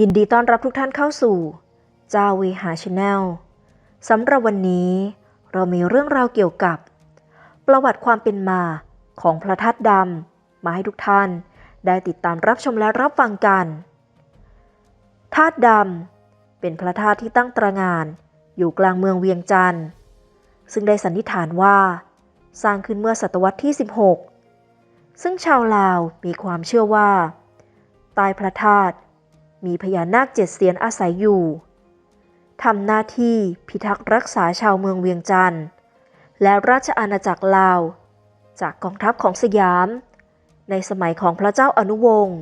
ยินดีต้อนรับทุกท่านเข้าสู่เจ้าวีหาชาแนลสำหรับวันนี้เรามีเรื่องราวเกี่ยวกับ ประวัติความเป็นมาของพระธาตุดำมาให้ทุกท่านได้ติดตามรับชมและรับฟังกันธาตุดำเป็นพระธาตุที่ตั้งตระหงานอยู่กลางเมืองเวียงจันทร์ ซึ่งได้สันนิษฐานว่า สร้างขึ้นเมื่อศตวรรษที่ 16 ซึ่งชาวลาวมีความเชื่อว่าใต้พระธาตุ มีพญานาคเจ็ดเสียนอาศัยอยู่ทำหน้าที่พิทักษ์รักษาชาวเมืองเวียงจันทร์ และราชอาณาจักรลาว จากกองทัพของสยาม ในสมัยของพระเจ้าอนุวงศ์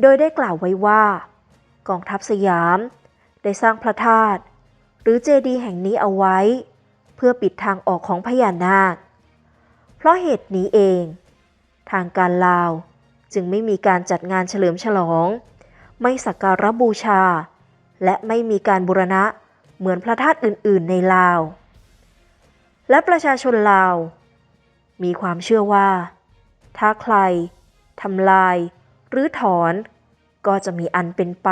โดยได้กล่าวไว้ว่า กองทัพสยามได้สร้างพระธาตุหรือเจดีย์แห่งนี้เอาไว้ เพื่อปิดทางออกของพญานาค เพราะเหตุนี้เอง ทางการลาวจึงไม่มีการจัดงานเฉลิมฉลอง ไม่สักการะบูชา และไม่มีการบูรณะเหมือนพระธาตุอื่น ๆ ในลาว และประชาชนลาว มีความเชื่อว่า ถ้าใครทำลาย หรือถอนก็จะมีอันเป็นไป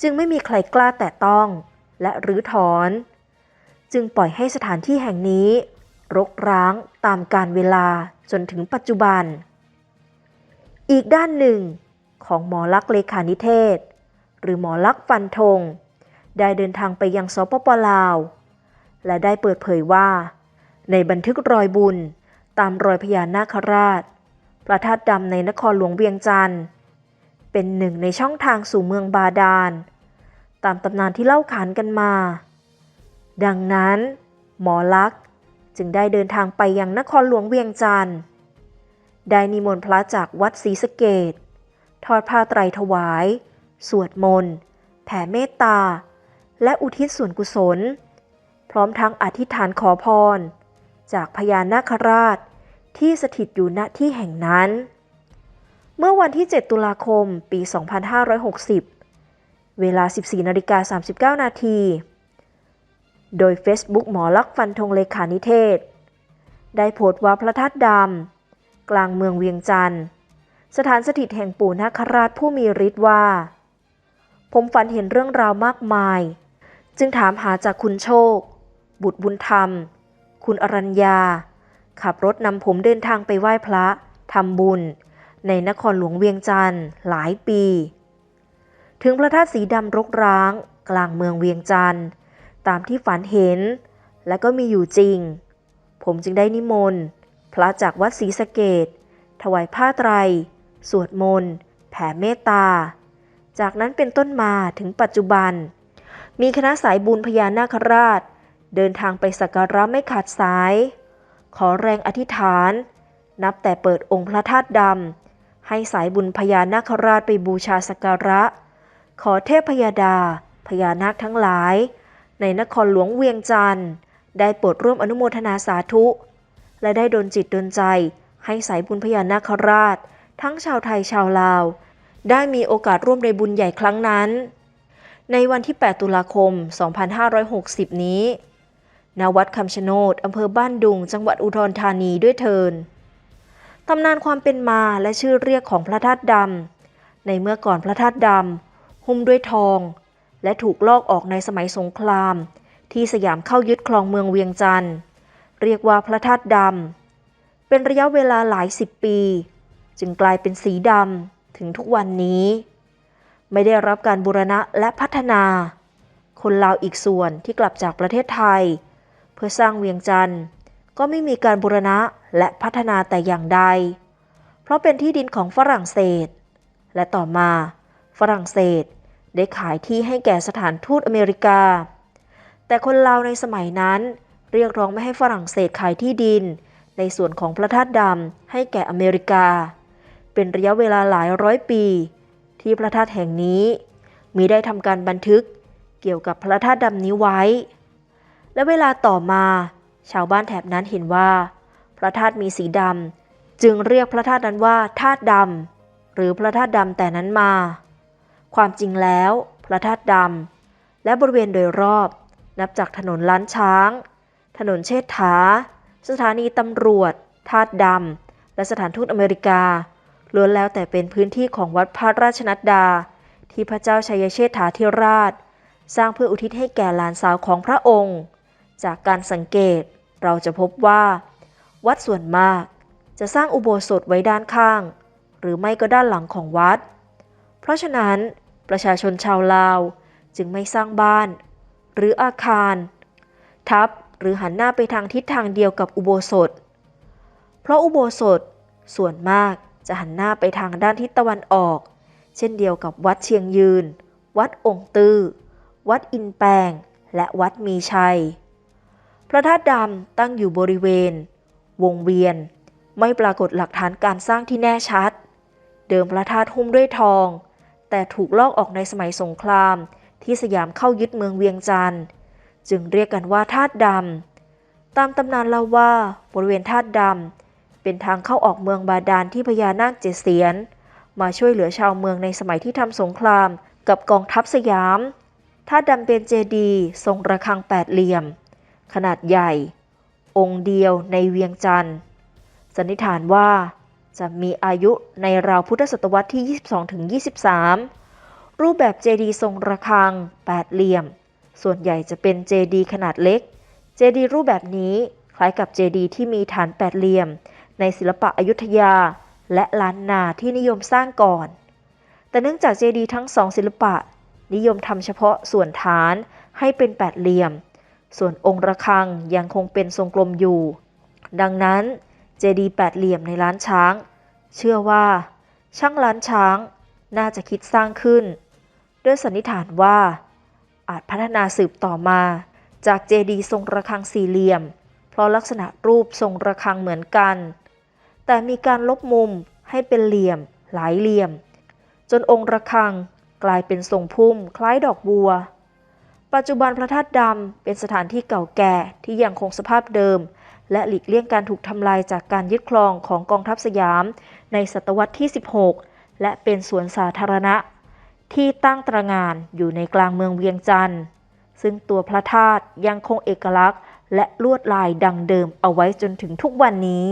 จึงไม่มีใครกล้าแตะต้องและรื้อถอน จึงปล่อยให้สถานที่แห่งนี้ รกร้างตามกาลเวลาจนถึงปัจจุบัน อีกด้านหนึ่ง ของหมอลักษ์เลขานิเทศ หรือหมอลักษ์ฟันธง ได้เดินทางไปยังสปปลาว และได้เปิดเผยว่า ในบันทึกรอยบุญตามรอยพญานาคราช พระธาตุดำในนครหลวงเวียงจันทร์ เป็นหนึ่งในช่องทางสู่เมืองบาดาล ตามตำนานที่เล่าขานกันมา ดังนั้น หมอลักษ์จึงได้เดินทางไปยังนครหลวงเวียงจันทร์ ได้นิมนต์พระจากวัดศรีสะเกด ทอดผ้าไตรถวาย สวดมนต์แผ่เมตตา และอุทิศส่วนกุศล พร้อมทั้งอธิษฐานขอพร จากพญานาคราชที่สถิตอยู่ณที่แห่งนั้น เมื่อวันที่ 7 ตุลาคม ปี 2560 เวลา 14นาฬิกา39 นาที โดย Facebook หมอลักษ์ฟันธงเลขานิเทศ ได้โพสต์ว่าพระธาตุดำกลางเมืองเวียงจันทร์ สถานสถิตแห่งปู่นาคราชผู้มีฤทธิ์ว่า ผมฝันเห็นเรื่องราวมากมาย จึงถามหาจากคุณโชค บุตรบุญธรรม คุณอรัญญา ขับรถนำผมเดินทางไปไหว้พระทำบุญ ในนครหลวงเวียงจันทร์หลายปี ถึงพระธาตุสีดำรกร้าง กลางเมืองเวียงจันทร์ตามที่ฝันเห็น และก็มีอยู่จริง ผมจึงได้นิมนต์ พระจากวัดศรีสะเกดถวายผ้าไตร สวดมนต์ แผ่เมตตา จากนั้นเป็นต้นมาถึงปัจจุบัน มีคณะสายบุญพญานาคราช เดินทางไปสักการะไม่ขาดสาย ขอแรงอธิษฐาน นับแต่เปิดองค์พระธาตุดำ ให้สายบุญพญานาคราชไปบูชาสักการะ ขอเทพพยาดา พญานาคทั้งหลาย ในนครหลวงเวียงจันทร์ได้โปรดร่วมอนุโมทนาสาธุ และได้ดลจิตดลใจให้สายบุญพญานาคราช ทั้งชาวไทยชาวลาว ได้มีโอกาสร่วมในบุญใหญ่ครั้งนั้น ในวันที่ 8 ตุลาคม 2560 นี้ ณ วัดคำชะโนดอำเภอบ้านดุง จังหวัดอุดรธานีด้วยเทินตำนานความเป็นมาและชื่อเรียกของพระธาตุดำ ในเมื่อก่อนพระธาตุดำ หุ้มด้วยทอง และถูกลอกออกในสมัยสงคราม ที่สยามเข้ายึดครองเมืองเวียงจันทร์ เรียกว่าพระธาตุดำ เป็นระยะเวลาหลายสิบปี จึงกลายเป็นสีดำถึงทุกวันนี้ ไม่ได้รับการบูรณะและพัฒนา คนลาวอีกส่วนที่กลับจากประเทศไทย เพื่อสร้างเวียงจันทร์ก็ไม่มีการบูรณะและพัฒนาแต่อย่างใด เพราะเป็นที่ดินของฝรั่งเศส และต่อมา ฝรั่งเศสได้ขายที่ให้แก่สถานทูตอเมริกา แต่คนลาวในสมัยนั้น เรียกร้องไม่ให้ฝรั่งเศสขายที่ดิน ในส่วนของพระธาตุดำให้แก่อเมริกา เป็นระยะเวลาหลายร้อยปี ที่พระธาตุแห่งนี้มีได้ทำการบันทึกเกี่ยวกับพระธาตุดำนี้ไว้ และเวลาต่อมาชาวบ้านแถบนั้นเห็นว่า พระธาตุมีสีดำจึงเรียกพระธาตุนั้นว่าธาตุดำหรือพระธาตุดำแต่นั้นมา ความจริงแล้ว พระธาตุดำและบริเวณโดยรอบ นับจากถนนล้านช้าง ถนนเชษฐา สถานีตำรวจธาตุดำและสถานทูตอเมริกา ล้วนแล้วแต่เป็นพื้นที่ของวัดพระราชนัดดา ที่พระเจ้าชัยเชษฐาธิราช สร้างเพื่ออุทิศให้แก่หลานสาวของพระองค์ จากการสังเกตเราจะพบว่า วัดส่วนมากจะสร้างอุโบสถไว้ด้านข้าง หรือไม่ก็ด้านหลังของวัด เพราะฉะนั้นประชาชนชาวลาวจึงไม่สร้างบ้าน หรืออาคาร ทับหรือหันหน้าไปทางทิศทางเดียวกับอุโบสถ เพราะอุโบสถส่วนมาก จะหันหน้าไปทางด้านทิศตะวันออก เช่นเดียวกับวัดเชียงยืน วัดองค์ตื้อ วัดอินแปง และวัดมีชัย พระธาตุดำตั้งอยู่บริเวณ วงเวียน ไม่ปรากฏหลักฐานการสร้างที่แน่ชัด เดิมพระธาตุหุ้มด้วยทอง แต่ถูกลอกออกในสมัยสงครามที่สยามเข้ายึดเมืองเวียงจันทร์จึงเรียกกันว่าธาตุดำตามตำนานเล่าว่าบริเวณธาตุดำ เป็นทางเข้าออกเมืองบาดาลที่พญานาคเจ็ดเสียน มาช่วยเหลือชาวเมืองในสมัยที่ทำสงครามกับกองทัพสยามธาตุดำเป็นเจดีทรงระฆังแปดเหลี่ยม ขนาดใหญ่ องค์เดียวในเวียงจันทร์สันนิษฐานว่าจะมีอายุในราวพุทธศตวรรษที่ 22-23 รูปแบบเจดีทรงระฆังแปดเหลี่ยม ส่วนใหญ่จะเป็นเจดีขนาดเล็ก เจดีรูปแบบนี้คล้ายกับเจดีที่มีฐานแปดเหลี่ยม ในศิลปะอยุธยา และล้านนาที่นิยมสร้างก่อน แต่เนื่องจากเจดีย์ทั้งสองศิลปะ นิยมทำเฉพาะส่วนฐานให้เป็นแปดเหลี่ยม ส่วนองค์ระฆังยังคงเป็นทรงกลมอยู่ ดังนั้นเจดีย์แปดเหลี่ยมในล้านช้าง เชื่อว่าช่างล้านช้างน่าจะคิดสร้างขึ้น ด้วยสันนิษฐานว่า อาจพัฒนาสืบต่อมา จากเจดีย์ทรงระฆังสี่เหลี่ยม เพราะลักษณะรูปทรงระฆังเหมือนกัน แต่มีการลบมุมให้เป็นเหลี่ยม หลายเหลี่ยม จนองค์ระฆังกลายเป็นทรงพุ่มคล้ายดอกบัว ปัจจุบันพระธาตุดำเป็นสถานที่เก่าแก่ที่ยังคงสภาพเดิม และหลีกเลี่ยงการถูกทำลายจากการยึดครองของกองทัพสยาม ในศตวรรษที่ 16 และเป็นสวนสาธารณะ ที่ตั้งตระหงานอยู่ในกลางเมืองเวียงจันทร์ซึ่งตัวพระธาตุยังคงเอกลักษณ์ และลวดลายดังเดิมเอาไว้จนถึงทุกวันนี้